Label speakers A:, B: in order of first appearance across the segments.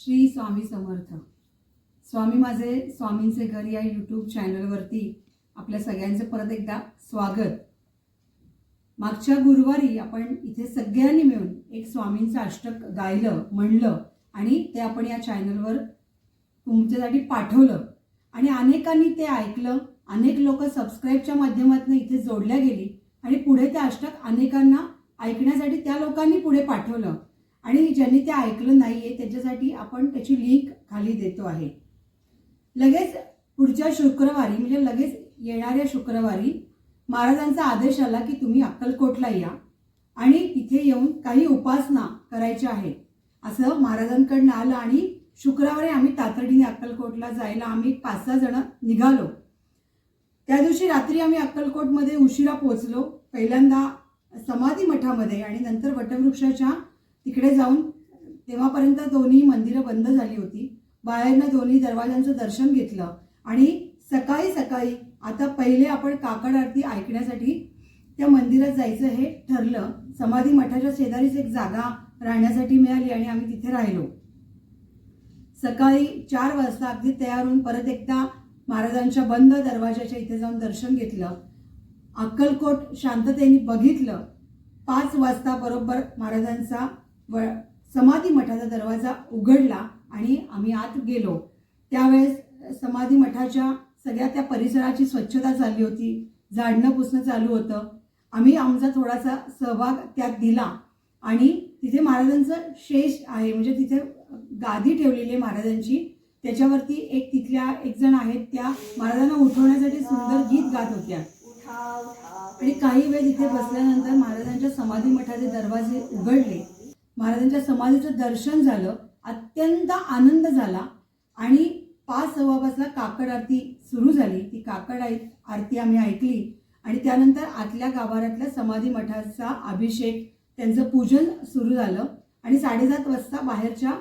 A: श्री स्वामी समर्थ. स्वामी माझे स्वामींचे घर या यूट्यूब चॅनलवरती आपल्या सगळ्यांचं परत एकदा स्वागत. मागच्या गुरुवारी आपण इथे सगळ्यांनी मिळून एक स्वामींचं अष्टक गायलं म्हणलं आणि ते आपण या चॅनलवर तुमच्यासाठी पाठवलं. आणि अनेकांनी ते ऐकलं अनेक लोक सबस्क्राईबच्या माध्यमातून इथे जोडल्या गेली आणि पुढे ते अष्टक अनेकांना ऐकण्यासाठी त्या लोकांनी पुढे पाठवलं. आणि ज्यांनी ते ऐकलं नाहीये त्याच्यासाठी आपण त्याची लिंक खाली देतो आहे. लगेच पुढच्या शुक्रवारी म्हणजे लगेच येणाऱ्या शुक्रवारी महाराजांचा आदेश आला की तुम्ही अक्कलकोटला या आणि तिथे येऊन काही उपासना करायच्या आहेत. असं महाराजांकडनं आलं आणि शुक्रवारी आम्ही तातडीने अक्कलकोटला जायला आम्ही पाच सहा जण निघालो. त्या दिवशी रात्री आम्ही अक्कलकोटमध्ये उशिरा पोहोचलो पहिल्यांदा समाधी मठामध्ये आणि नंतर वटवृक्षाच्या तिकडे जाऊन तेव्हापर्यंत दोन्ही मंदिरं बंद झाली होती. बाहेरनं दोन्ही दरवाजांचं दर्शन घेतलं. आणि सकाळी सकाळी आता पहिले आपण काकड आरती ऐकण्यासाठी त्या मंदिरात जायचं हे ठरलं. समाधी मठाच्या शेजारीच एक जागा राहण्यासाठी मिळाली आणि आम्ही तिथे राहिलो. सकाळी चार वाजता अगदी तयार होऊन परत एकदा महाराजांच्या बंद दरवाजाच्या इथे जाऊन दर्शन घेतलं. अक्कलकोट शांततेने बघितलं. पाच वाजता बरोबर महाराजांचा व समाधी मठाचा दरवाजा उघडला आणि आम्ही आत गेलो. त्यावेळेस समाधी मठाच्या सगळ्या त्या परिसराची स्वच्छता चालली होती. झाडणं पुसणं चालू होतं. आम्ही आमचा थोडासा सहभाग त्यात दिला. आणि तिथे महाराजांचं शेष आहे म्हणजे तिथे गादी ठेवलेली आहे महाराजांची. त्याच्यावरती एक तिथल्या एक जण आहेत त्या महाराजांना उठवण्यासाठी सुंदर गीत गात होत्या. आणि काही वेळ तिथे बसल्यानंतर महाराजांच्या समाधी मठाचे दरवाजे उघडले. महाराजांच्या समाधीचं दर्शन झालं अत्यंत आनंद झाला आणि पाच सव्वा पाचला काकड आरती सुरू झाली. ती काकड आरती आम्ही ऐकली आणि त्यानंतर आतल्या गाभाऱ्यातल्या समाधी मठाचा अभिषेक त्यांचं पूजन सुरू झालं आणि साडेसात वाजता बाहेरच्या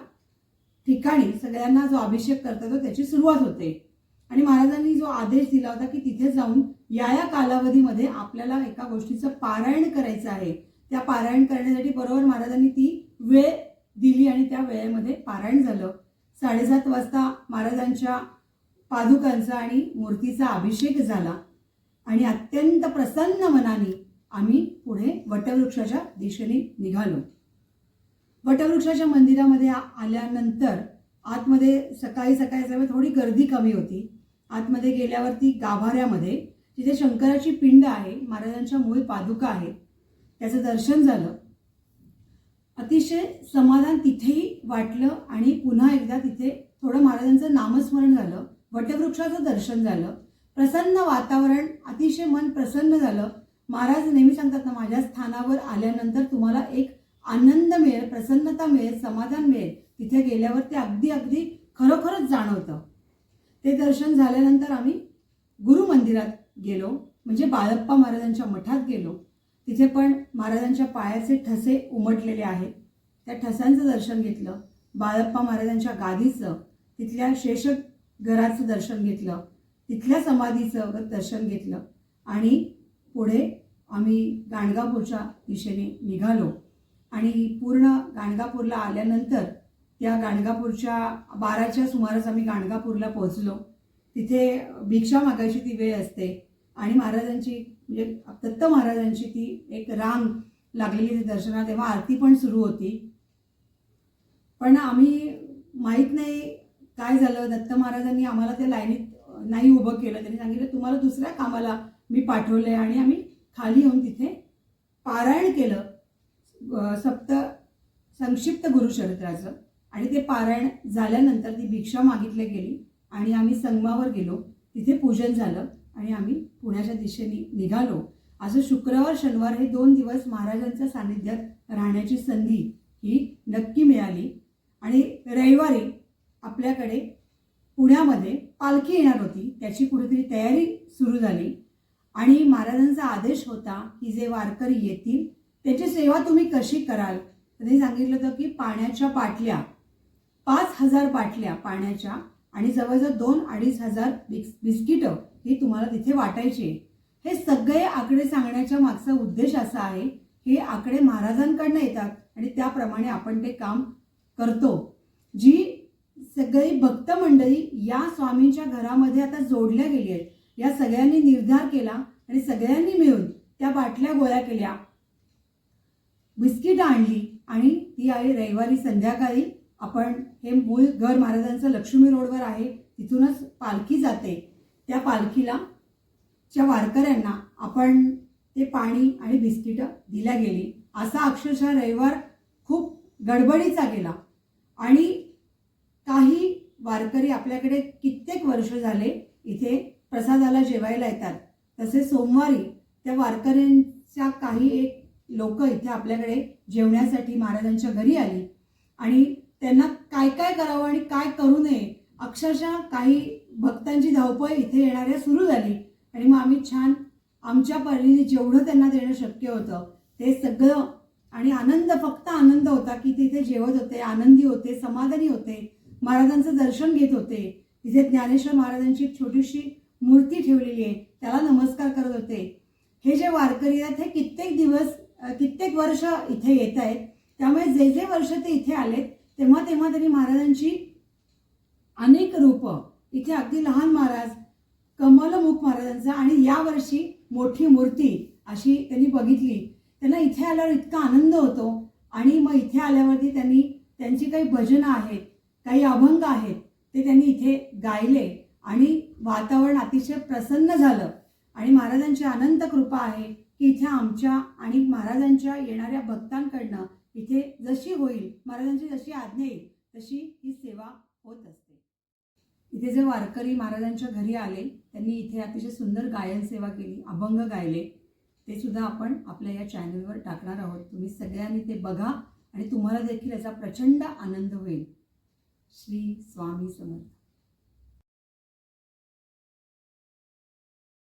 A: ठिकाणी सगळ्यांना जो अभिषेक करतात त्याची सुरुवात होते. आणि महाराजांनी जो आदेश दिला होता की तिथे जाऊन या या कालावधीमध्ये आपल्याला एका गोष्टीचं पारायण करायचं आहे. त्या पारायण करण्यासाठी बरोबर महाराजांनी ती वेळ दिली आणि त्या वेळेमध्ये पारायण झालं. साडेसात वाजता महाराजांच्या पादुकांचा आणि मूर्तीचा अभिषेक झाला आणि अत्यंत प्रसन्न मनाने आम्ही पुढे वटवृक्षाच्या दिशेने निघालो. वटवृक्षाच्या मंदिरामध्ये आल्यानंतर आतमध्ये सकाळी सकाळी सकाळी थोडी गर्दी कमी होती. आतमध्ये गेल्यावरती गाभाऱ्यामध्ये तिथे शंकराची पिंड आहे महाराजांच्या मूळ पादुका आहेत त्याचं दर्शन झालं. अतिशय समाधान तिथेही वाटलं आणि पुन्हा एकदा तिथे थोडं महाराजांचं नामस्मरण झालं वटवृक्षाचं दर्शन झालं. प्रसन्न वातावरण अतिशय मन प्रसन्न झालं. महाराज नेहमी सांगतात ना माझ्या स्थानावर आल्यानंतर तुम्हाला एक आनंद मिळेल प्रसन्नता मिळेल समाधान मिळेल. तिथे गेल्यावर ते अगदी अगदी खरोखरच जाणवतं. ते दर्शन झाल्यानंतर आम्ही गुरु मंदिरात गेलो म्हणजे बाळप्पा महाराजांच्या मठात गेलो. तिथे पण महाराजांच्या पायाचे ठसे उमटलेले आहेत. त्या ठसांचं दर्शन घेतलं. बाळप्पा महाराजांच्या गादीचं तिथल्या शेष घराचं दर्शन घेतलं. तिथल्या समाधीचं दर्शन घेतलं. आणि पुढे आम्ही गाणगापूरच्या दिशेने निघालो. आणि पूर्ण गाणगापूरला आल्यानंतर त्या गाणगापूरच्या बाराच्या सुमारास आम्ही गाणगापूरला पोहोचलो. तिथे भिक्षा मागायची ती वेळ असते आणि महाराजांची म्हणजे दत्त महाराजांची ती एक रांग लागलेली ती दर्शनात तेव्हा आरती पण सुरू होती. पण आम्ही माहीत नाही काय झालं. दत्त महाराजांनी आम्हाला त्या लाईनीत नाही उभं केलं. त्यांनी सांगितलं तुम्हाला दुसऱ्या कामाला मी पाठवलंय आणि आम्ही खाली येऊन तिथे पारायण केलं. सप्त संक्षिप्त गुरुचरित्राचं. आणि ते पारायण झाल्यानंतर ती भिक्षा मागितली गेली आणि आम्ही संगमावर गेलो. तिथे पूजन झालं. आणि आम्ही पुण्याच्या दिशेने निघालो. असं शुक्रवार शनिवार हे दोन दिवस महाराजांच्या सानिध्यात राहण्याची संधी ही नक्की मिळाली. आणि रविवारी आपल्याकडे पुण्यामध्ये पालखी येणार होती. त्याची कुठेतरी तयारी सुरू झाली. आणि महाराजांचा आदेश होता की जे वारकरी येतील त्याची सेवा तुम्ही कशी कराल? त्यांनी सांगितलं होतं की पाण्याच्या पाटल्या पाच हजार पाटल्या पाण्याच्या आणि जवळजवळ दोन अडीच हजार बिस्किटं ही तुम्हाला तिथे वाटायची. हे सगळे आकडे सांगण्याच्या मागचा उद्देश असा आहे हे आकडे महाराजांकडनं येतात आणि त्याप्रमाणे आपण ते काम करतो. जी सगळी भक्त मंडळी या स्वामींच्या घरामध्ये आता जोडल्या गेली आहेत. या सगळ्यांनी निर्धार केला आणि सगळ्यांनी मिळून त्या बाटल्या गोळ्या केल्या. बिस्किट आणली आणि ती आई रविवारी संध्याकाळी आपण हे मूळ घर महाराजांचं लक्ष्मी रोडवर आहे तिथूनच पालखी जाते. त्या पालखीला च्या वारकऱ्यांना आपण ते पाणी आणि बिस्किटं दिल्या गेली. असा अक्षरशः रविवार खूप गडबडीचा गेला. आणि काही वारकरी आपल्याकडे कित्येक वर्ष झाले इथे प्रसादाला जेवायला येतात. तसे सोमवारी त्या वारकऱ्यांच्या काही एक लोक इथे आपल्याकडे जेवण्यासाठी महाराजांच्या घरी आली. आणि त्यांना काय काय करावं आणि काय करू नये अक्षरशः काही भक्तांची धावपळ इथे येणाऱ्या सुरू झाली. आणि मग आम्ही छान आमच्या परीने जेवढं त्यांना देणं शक्य होतं ते सगळं आणि आनंद फक्त आनंद होता की तिथे जेवत होते आनंदी होते समाधानी होते. महाराजांचं दर्शन घेत होते. तिथे ज्ञानेश्वर महाराजांची एक छोटीशी मूर्ती ठेवलेली आहे. त्याला नमस्कार करत होते. हे जे वारकरी आहेत हे कित्येक दिवस कित्येक वर्ष इथे येत आहेत. त्यामुळे जे जे वर्ष ते इथे आलेत तेव्हा तेव्हा त्यांनी महाराजांची अनेक रूपं इथे अगदी लहान महाराज कमलमुख महाराजांचा आणि यावर्षी मोठी मूर्ती अशी त्यांनी बघितली. त्यांना इथे आल्यावर इतका आनंद होतो आणि मग इथे आल्यावरती त्यांनी त्यांची काही भजनं आहेत काही अभंग आहेत ते त्यांनी इथे गायले आणि वातावरण अतिशय प्रसन्न झालं. आणि महाराजांची अनंत कृपा आहे की इथे आमच्या आणि महाराजांच्या येणाऱ्या भक्तांकडनं इथे जशी होईल महाराजांची जशी आज्ञा येईल तशी ही सेवा होत असते. इथे जे वारकरी महाराजांच्या घरी आले त्यांनी इथे अतिशय सुंदर गायन सेवा केली अभंग गायले ते सुद्धा आपण आपल्या या चॅनलवर टाकणार आहोत. तुम्ही सगळ्यांनी ते बघा आणि तुम्हाला देखील याचा प्रचंड आनंद होईल. श्री स्वामी समर्थ.